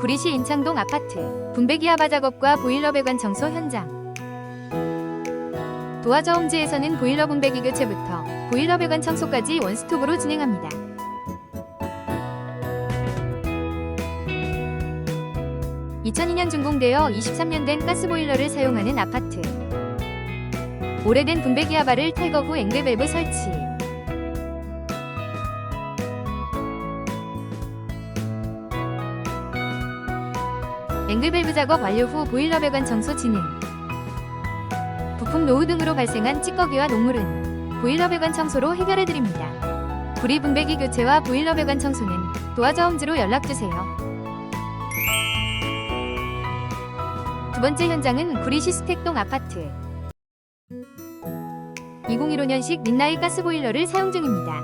구리시 인창동 아파트 분배기아바 작업과 보일러 배관 청소 현장. 도화저 홈즈에서는 보일러 분배기 교체부터 보일러 배관 청소까지 원스톱으로 진행합니다. (2002년) 준공되어 (23년) 된 가스보일러를 사용하는 아파트. 오래된 분배기아바를 탈거 후 앵글 밸브 설치 앵글 밸브 작업 완료 후 보일러 배관 청소 진행. 부품 노후 등으로 발생한 찌꺼기와 녹물은 보일러 배관 청소로 해결해 드립니다. 구리 분배기 교체와 보일러 배관 청소는 도화저 홈즈로 연락 주세요. 두 번째 현장은 구리 시스텍동 아파트. 2015년식 민나이 가스 보일러를 사용 중입니다.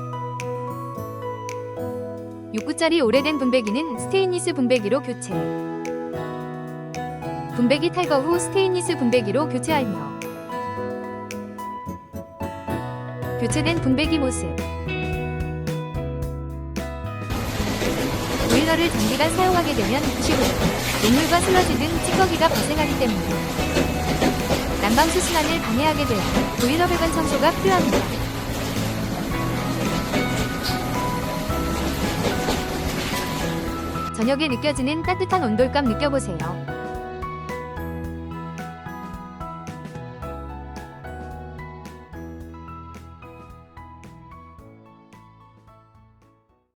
6구짜리 오래된 분배기는 스테인리스 분배기로 교체. 분배기 탈거 후 스테인리스 분배기로 교체하며 교체된 분배기 모습 보일러를 장기간 사용하게 되면 부식으로 녹물과 슬러지 등 찌꺼기가 발생하기 때문에 난방 수순환을 방해하게 되어 보일러 배관 청소가 필요합니다. 저녁에 느껴지는 따뜻한 온돌감 느껴보세요.